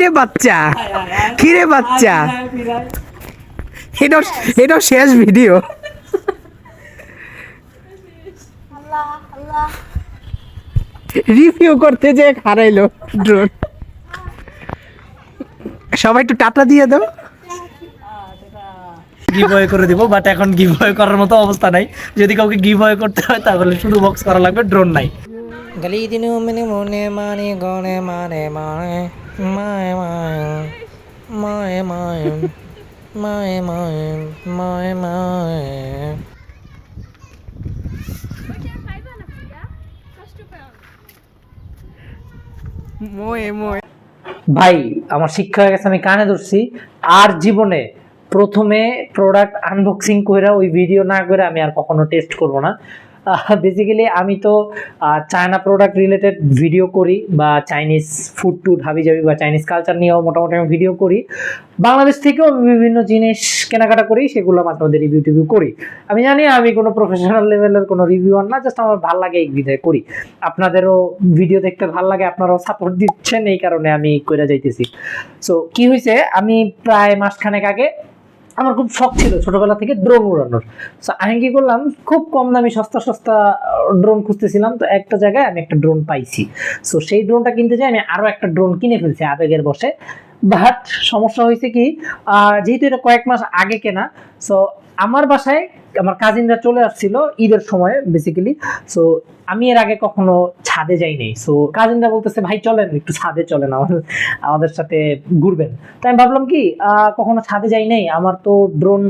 কিরে বাচ্চা কিরে বাচ্চা। এটা এটা শেষ ভিডিও। রিভিউ করতে যে হারাইলো ড্রোন সবাই একটু টাটা দিয়ে দাও। গিভ করে দিব বাট এখন গিভ করার মতো অবস্থা নাই। যদি কাউকে গিভ করতে হয়, তাহলে শুধু বক্স করা লাগবে ড্রোন নাই। গলি দিন মনে মনে মানে গনে মানে মানে মায় মায় মায় মায় মায় মায় মায় মায় মোয়ে মোয়ে ভাই আমার শিক্ষা হয়ে গেছে আমি কানে ধরছি। আর জীবনে প্রথমে প্রোডাক্ট আনবক্সিং কইরা ওই ভিডিও না করে আমি আর কখনো টেস্ট করব না। বেসিক্যালি আমি তো চায়না প্রোডাক্ট রিলেটেড ভিডিও করি বা চাইনিজ ফুড টুড হাবি জাবি বা চাইনিজ কালচার নিয়েও মোটামুটি আমি ভিডিও করি। বাংলাদেশ থেকেও আমি বিভিন্ন জিনিস কেনাকাটা করি, সেগুলো মাঝে মধ্যে রিভিউ টিভিউ করি। আমি জানি আমি কোনো প্রফেশনাল লেভেলের কোনো রিভিউয়ার না জাস্ট আমার ভালো লাগে এই বিধায় করি। আপনাদেরও ভিডিও দেখতে ভালো লাগে, আপনারাও সাপোর্ট দিচ্ছেন, এই কারণে আমি কইরা যাইতেছি। সো কি হয়েছে আমি প্রায় মাসখানেক আগে আমার খুব শখ ছিল ছোটবেলা থেকে ড্রোন উড়ানোর। তো আমি কি করলাম, খুব কম দামি সস্তা সস্তা ড্রোন খুঁজতেছিলাম। তো একটা জায়গায় আমি একটা ড্রোন পাইছি। সো সেই ড্রোনটা কিনতে যাই আমি আরও একটা ড্রোন কিনে ফেলছি আবেগের বসে। বাট সমস্যা হয়েছে কি যেহেতু এটা কয়েক মাস আগে কেনা সো আমার বাসায় আমার কাজিনরা চলে আসছিল ঈদের সময় বেসিক্যালি সো আমি এর আগে কখনো ছাদে যাই নাই সো কাজিনরা বলতেছে, ভাই, চলেন, একটু ছাদে চলেন, আমাদের আমাদের সাথে ঘুরবেন। তাই আমি ভাবলাম কি কখনো ছাদে যাই নাই। আমার তো ড্রোন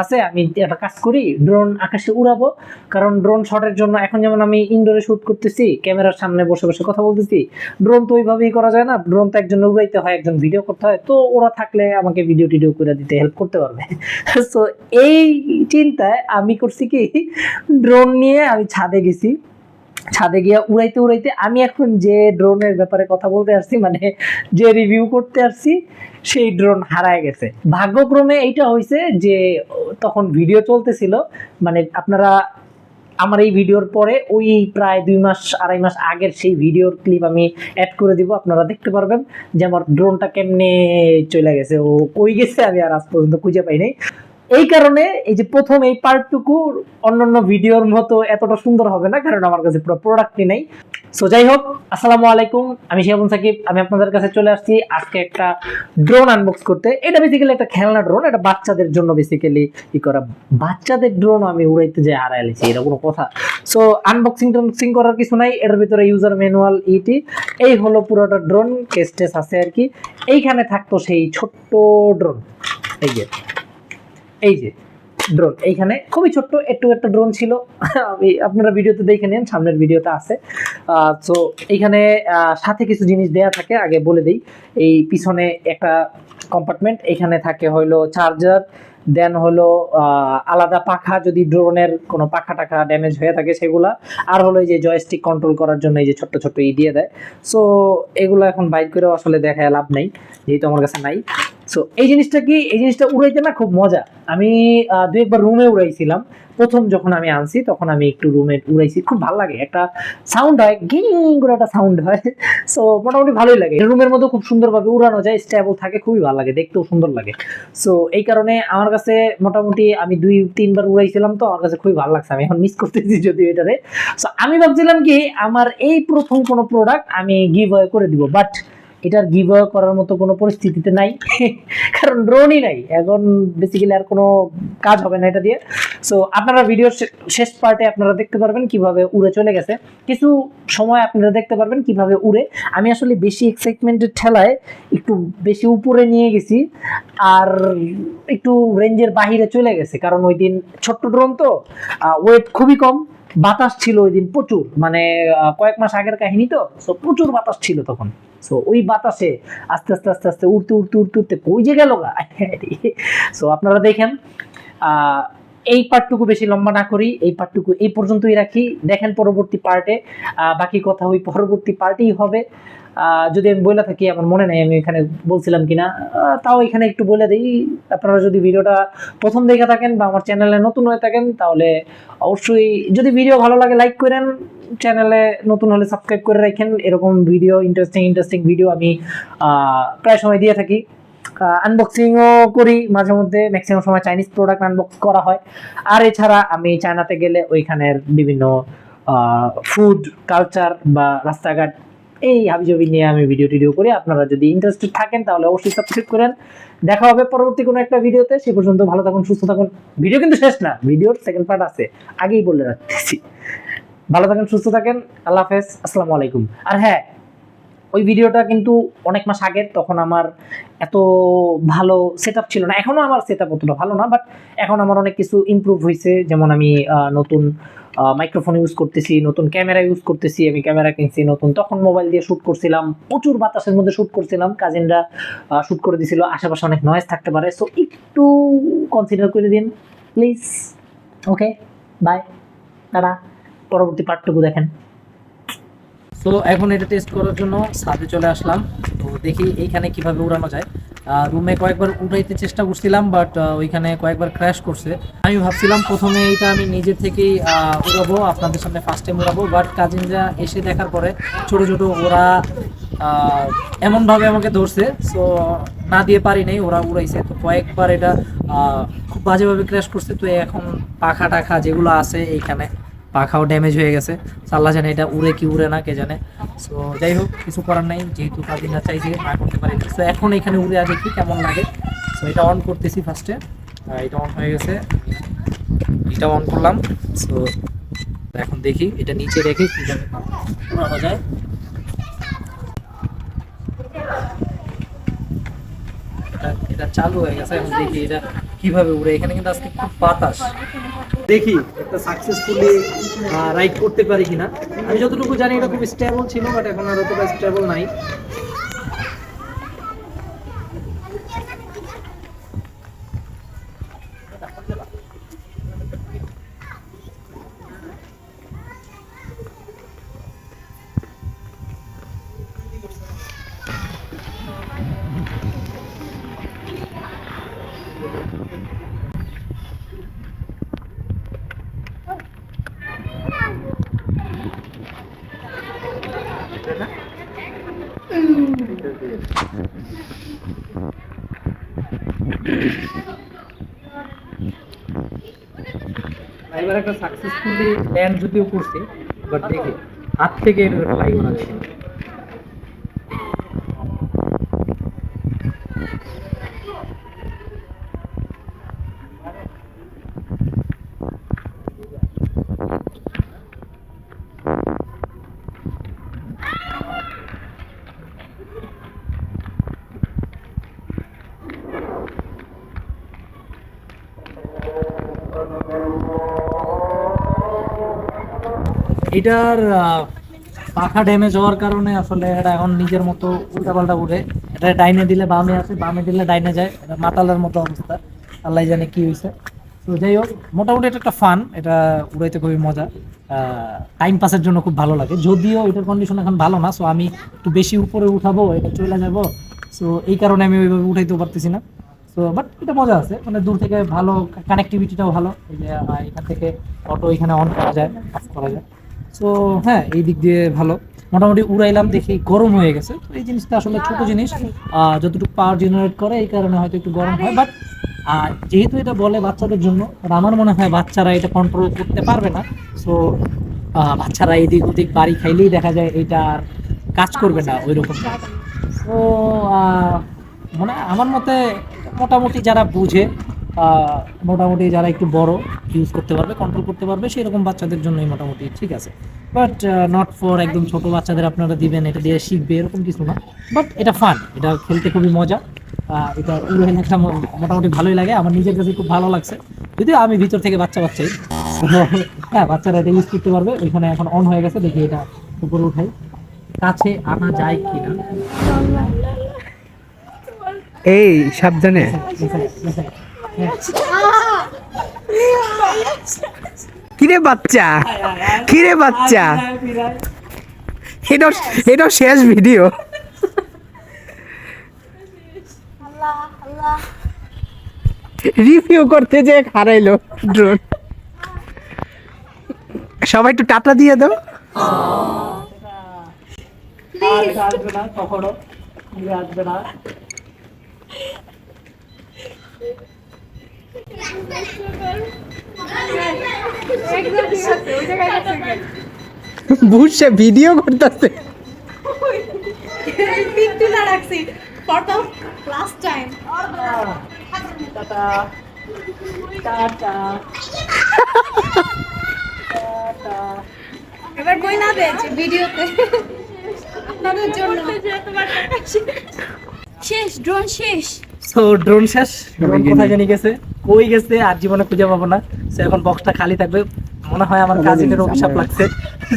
আছে, আমি একটা কাজ করি ড্রোন আকাশে উড়াবো। কারণ ড্রোন শটের জন্য এখন যেমন আমি ইনডোরে শুট করতেছি, ক্যামেরার সামনে বসে বসে কথা বলতেছি ড্রোন তো ওইভাবেই করা যায় না ড্রোন তো একজন উড়াইতে হয়, একজন ভিডিও করতে হয়, তো ওরা থাকলে আমাকে ভিডিও টিডিও করে দিতে হেল্প করতে পারবে। সো এই চিন্তায় আমি করছি কি ড্রোন নিয়ে আমি ছাদে গেছি। ছাদে গিয়ে উড়াইতে উড়াইতে আমি এখন যে ড্রোনের ব্যাপারে কথা বলতে আসছি মানে যে রিভিউ করতে আসছি, সেই ড্রোন হারায় গেছে। ভাগ্যক্রমে এইটা হয়েছে যে, তখন ভিডিও চলতেছিল মানে আপনারা আমার এই ভিডিওর পরে ওই প্রায় দুই মাস, আড়াই মাস আগের সেই ভিডিওর ক্লিপ আমি অ্যাড করে দিব, আপনারা দেখতে পারবেন যে আমার ড্রোনটা কেমনে চলে গেছে। ও কই গেছে আমি আর আজ পর্যন্ত খুঁজে পাই নাই। এই কারণে এই যে প্রথম এই পার্টটুকু অন্যান্য ভিডিওর মতো এতটা সুন্দর হবে না, কারণ আমার কাছে পুরো প্রোডাক্টই নেই। সো যাই হোক, আসসালামু আলাইকুম। আমি শিয়াবুন সাকিব, আমি আপনাদের কাছে চলে আসছি আজকে একটা ড্রোন আনবক্স করতে। এটা বেসিক্যালি একটা খেলনা ড্রোন এটা বাচ্চাদের জন্য বেসিক্যালি ই করা। বাচ্চাদের ড্রোন আমি উড়াইতে যে হারাই লেছি, এটা কোনো কথা। সো আনবক্সিং টানবক্সিং করার কিছু নাই এর ভিতরে ইউজার ম্যানুয়াল ইটি এই হলো পুরোটা ড্রোন কেস আছে আর কি। এইখানে থাকতো সেই ছোট্ট ড্রোন এই যে এই যে ড্রোন এইখানে খুবই ছোট্ট, একটু একটা ড্রোন ছিল। আপনারা ভিডিওতে দেখে নেন, সামনের ভিডিওতে আছে। তো এইখানে সাথে কিছু জিনিস দেয়া থাকে, আগে বলে দিই। এই পিছনে একটা কম্পার্টমেন্ট এখানে থাকে হলো চার্জার দেন হলো আলাদা পাখা, যদি ড্রোনের কোনো পাখা টাখা ড্যামেজ হয়ে থাকে সেগুলা। আর হলো এই যে জয়স্টিক কন্ট্রোল করার জন্য এই যে ছোট্ট ছোট্ট ই দিয়ে দেয়। সো এগুলো এখন বাইক করেও আসলে দেখায় লাভ নাই, যেহেতু আমার কাছে নাই। সো এই জিনিসটা কি? এই জিনিসটা উড়াইতে না খুব মজা। আমি দু একবার রুমে উড়াইছিলাম। প্রথম যখন আমি আনছি, তখন আমি একটু রুমে উড়াইছি। খুব ভালো লাগে। একটা সাউন্ড হয়, গিং করে একটা সাউন্ড হয়। সো মোটামুটি ভালোই লাগে। রুমের মধ্যে খুব সুন্দরভাবে উড়ানো যায় স্টেবল থাকে, খুবই ভালো লাগে, দেখতেও সুন্দর লাগে। সো এই কারণে আমার কাছে মোটামুটি আমি দুই, তিনবার উড়াইছিলাম তো, আমার কাছে খুবই ভালো লাগছে। আমি এখন মিস করতেছি যদি এটারে সো আমি ভাবছিলাম কি, আমার এই প্রথম কোনো প্রোডাক্ট আমি গিভ করে দিব। বাট এটার গিভ করার মতো কোনো পরিস্থিতিতে নাই। কারণ ড্রোনই নাই। এখন বেসিক্যালি আর কোনো কাজ হবে না এটা দিয়ে। সো আপনারা ভিডিও শেষ পার্টে আপনারা দেখতে পারবেন কীভাবে উড়ে চলে গেছে। কিছু সময় আপনারা দেখতে পারবেন কীভাবে উড়ে। আমি আসলে বেশি এক্সাইটমেন্টের ঠেলায় একটু বেশি উপরে নিয়ে গেছি। আর একটু রেঞ্জের বাহিরে চলে গেছে। কারণ ওই দিন ছোট্ট ড্রোন তো ওয়েট খুবই কম। বাতাস ছিল ওই দিন প্রচুর। মানে কয়েক মাস আগের কাহিনী তো। প্রচুর বাতাস ছিল তখন। সো ওই বাতাসে আস্তে আস্তে আস্তে আস্তে, উড়তে উড়তে উড়তে উড়তে, কই যে গেল গা? সো আপনারা দেখেন এই পার্টটুকু বেশি লম্বা না করি, এই পার্টটুকু এই পর্যন্তই রাখি। দেখেন পরবর্তী পার্টে বাকি কথা ওই পরবর্তী পার্টেই হবে। যদি আমি বলে থাকি, আমার মনে নেই আমি এখানে বলছিলাম কিনা। তাও এখানে একটু বলে দিই। আপনারা যদি ভিডিওটা প্রথম দেখে থাকেন বা আমার চ্যানেলে নতুন হয়ে থাকেন, তাহলে অবশ্যই যদি ভিডিও ভালো লাগে লাইক করেন। চ্যানেলে নতুন হলে সাবস্ক্রাইব করে রাখেন। এরকম ভিডিও ইন্টারেস্টিং ইন্টারেস্টিং ভিডিও আমি প্রায় সময় দিয়ে থাকি। আনবক্সিংও করি, মাঝে মধ্যে ম্যাক্সিমাম সময় চাইনিজ প্রোডাক্ট আনবক্স করা হয়। আর এছাড়া আমি চায়নাতে গেলে ওইখানের বিভিন্ন ফুড কালচার বা রাস্তাঘাট, এই হাবিজাবি নিয়ে আমি ভিডিও টিডিও করি। আপনারা যদি ইন্টারেস্টেড থাকেন, তাহলে অবশ্যই সাবস্ক্রাইব করেন। দেখা হবে পরবর্তী কোনো একটা ভিডিওতে সে পর্যন্ত ভালো থাকুন, সুস্থ থাকুন। ভিডিও কিন্তু শেষ না ভিডিওর সেকেন্ড পার্ট আছে। আগেই বলে রাখতেছি। ভালো থাকেন, সুস্থ থাকেন। আল্লাহ হাফেজ, আসসালামু আলাইকুম। আর হ্যাঁ ওই ভিডিওটা কিন্তু অনেক মাস আগের, তখন আমার এত ভালো সেট ছিল না। এখনও আমার সেট আপ অতটা ভালো না বাট এখন আমার অনেক কিছু ইমপ্রুভ হয়েছে যেমন আমি নতুন মাইক্রোফোন ইউজ করতেছি, নতুন ক্যামেরা ইউজ করতেছি, আমি ক্যামেরা কিনছি নতুন। তখন মোবাইল দিয়ে শ্যুট করছিলাম, প্রচুর বাতাসের মধ্যে শ্যুট করছিলাম। কাজিনরা শ্যুট করে দিছিল, আশেপাশে অনেক নয়েজ থাকতে পারে। সো একটু কনসিডার করে দিন প্লিজ ওকে বাই দাদা পরবর্তী পার্টটুকু দেখেন। তো এখন এটা টেস্ট করার জন্য ছাদে চলে আসলাম। তো দেখি এইখানে কীভাবে উড়ানো যায়। রুমে কয়েকবার উঠাইতে চেষ্টা করছিলাম বাট ওইখানে কয়েকবার ক্র্যাশ করছে। আমি ভাবছিলাম প্রথমে এইটা আমি নিজে থেকেই উড়াবো, আপনাদের সামনে ফার্স্ট টাইম উড়াবো বাট কাজিনরা এসে দেখার পরে ছোট ছোট ওরা এমনভাবে আমাকে ধরছে সো না দিয়ে পারি নাই, ওরা উড়াইছে। তো কয়েকবার এটা খুব বাজেভাবে ক্র্যাশ করছে। তো এখন পাখা টাখা যেগুলো আছে এইখানে পাখাও ড্যামেজ হয়ে গেছে। আল্লাহ জানে এটা উড়ে কি উড়ে না, কে জানে। সো যাই হোক, কিছু করার নাই, যেহেতু কাজে না চাইছে, না করতে পারি। সো এখন এখানে উড়ে আছে কি, কেমন লাগে? সো এটা অন করতেছি ফার্স্টে এটা অন হয়ে গেছে। এটা অন করলাম। সো এখন দেখি, এটা নিচে রেখে কীভাবে উড়ানো যায়। এটা চালু হয়ে গেছে, এখন দেখি এটা কীভাবে উড়ে। এখানে কিন্তু আজকে খুব বাতাস। দেখি, একটা সাকসেসফুলি রাইড করতে পারি কিনা। আমি যতটুকু জানি এটা খুব স্টেবল ছিল বাট এখন আর অতটা স্টেবল নাই। এবার একটা সাকসেসফুলি প্ল্যান যদিও করছে বাট দেখি হাত থেকে লাইভ করা এটার পাখা ড্যামেজ হওয়ার কারণে আসলে এটা এখন নিজের মতো উল্টাপাল্টা উঠে এটা ডাইনে দিলে বামে আছে বামে দিলে ডাইনে যায়। এটা মাতালের মতো অবস্থা। আল্লাহ জানে কি হয়েছে তো যাই হোক, মোটামুটি এটা একটা ফান এটা উড়াইতে খুবই মজা। টাইম পাসের জন্য খুব ভালো লাগে। যদিও এটার কন্ডিশন এখন ভালো না সো আমি একটু বেশি উপরে উঠাবো, এটা চলে যাব। সো এই কারণে আমি ওইভাবে উঠাইতেও পারতেছি না। তো বাট এটা মজা আছে। মানে দূর থেকে ভালো কানেক্টিভিটিটাও ভালো। এই যে এখান থেকে অটো এখানে অন করা যায় অফ করা যায়। সো হ্যাঁ এই দিক দিয়ে ভালো। মোটামুটি উড়াইলাম, দেখি গরম হয়ে গেছে। তো এই জিনিসটা আসলে ছোট জিনিস। যতটুকু পাওয়ার জেনারেট করে, এই কারণে হয়তো একটু গরম হয়। বাট আর যেহেতু এটা বলে বাচ্চাদের জন্য আমার মনে হয় বাচ্চারা এটা কন্ট্রোল করতে পারবে না। সো বাচ্চারা এদিক ওদিক বাড়ি খাইলেই দেখা যায় এটা আর কাজ করবে না ওই রকম তো মানে আমার মতে মোটামুটি যারা বুঝে মোটামুটি যারা একটু বড় ইউজ করতে পারবে কন্ট্রোল করতে পারবে সেরকম বাচ্চাদের জন্যই মোটামুটি ঠিক আছে। বাট নট ফর একদম ছোট বাচ্চাদের আপনারা দিবেন এটা দিয়ে শিখবে এরকম কিছু না। বাট এটা ফান এটা খেলতে খুবই মজা। এটা উড়ে একটা মোটামুটি ভালোই লাগে। আমার নিজের কাছে খুব ভালো লাগছে। যদিও আমি ভিতর থেকে বাচ্চা বাচ্চাই। হ্যাঁ বাচ্চারা এটা ইউজ করতে পারবে। ওইখানে এখন অন হয়ে গেছে দেখি এটা উপরে উঠাই। কাছে আনা যায় কিনা? এই সাবধানে. কিরে বাচ্চা? কিরে বাচ্চা? এটা এটা শেষ ভিডিও রিভিউ করতে যে হারাইলো ড্রোন সবাই একটু টাটা দিয়ে দাও। আসবে না, কখনো। আসবে না। বুঝছে ভিডিও করতেছে। তুলে রাখছি for the last time tata tata এবার বই না দিয়েছি ভিডিওতে? আপনাদের জন্য। শেষ ড্রোন শেষ। সো ড্রোন শেষ? ড্রোন কোথায় জানি গেছে? কই গেছে আর জীবনে খুঁজে পাবো না। সো এখন বক্সটা খালি থাকবে। মনে হয় আমার কাজিনের অভিশাপ লাগছে।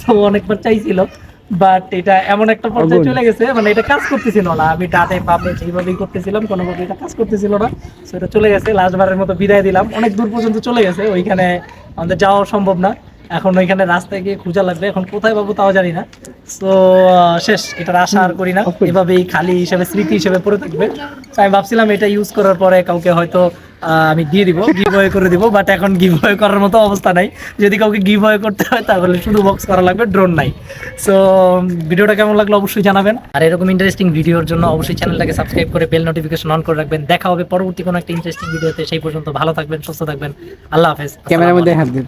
সো অনেকবার চাইছিল। বাট এটা এমন একটা পর্যায়ে চলে গেছে। মানে এটা কাজ করতেছিল না। আমি ডাটে পাবলে যেভাবেই করতেছিলাম কোনোভাবে এটা কাজ করতেছিল না। সো এটা চলে গেছে। লাস্টবারের মতো বিদায় দিলাম। অনেক দূর পর্যন্ত চলে গেছে। ওইখানে আমাদের যাওয়া সম্ভব না। এখন ওইখানে রাস্তায় গিয়ে খোঁজা লাগবে। এখন কোথায় পাবো তাও জানি না। সো শেষ এটার আশা আর করি না। এভাবেই খালি হিসেবে স্মৃতি হিসেবে পড়ে থাকবে। আমি ভাবছিলাম এটা ইউজ করার পরে কাউকে হয়তো আমি দিয়ে দিব গিভ করে দিব বাট এখন গিভ করার মতো অবস্থা নাই। যদি কাউকে গিভ করতে হয় তাহলে শুধু বক্স করা লাগবে ড্রোন নাই। সো ভিডিওটা কেমন লাগল অবশ্যই জানাবেন। আর এরকম ইন্টারেস্টিং ভিডিওর জন্য অবশ্যই চ্যানেলটাকে সাবস্ক্রাইব করে বেল নোটিফিকেশন অন করে রাখবেন। দেখা হবে পরবর্তী কোনো একটা ইন্টারেস্টিং ভিডিওতে। সেই পর্যন্ত ভালো থাকবেন সুস্থ থাকবেন। আল্লাহ হাফেজ। ক্যামেরার মধ্যে হাত দিন।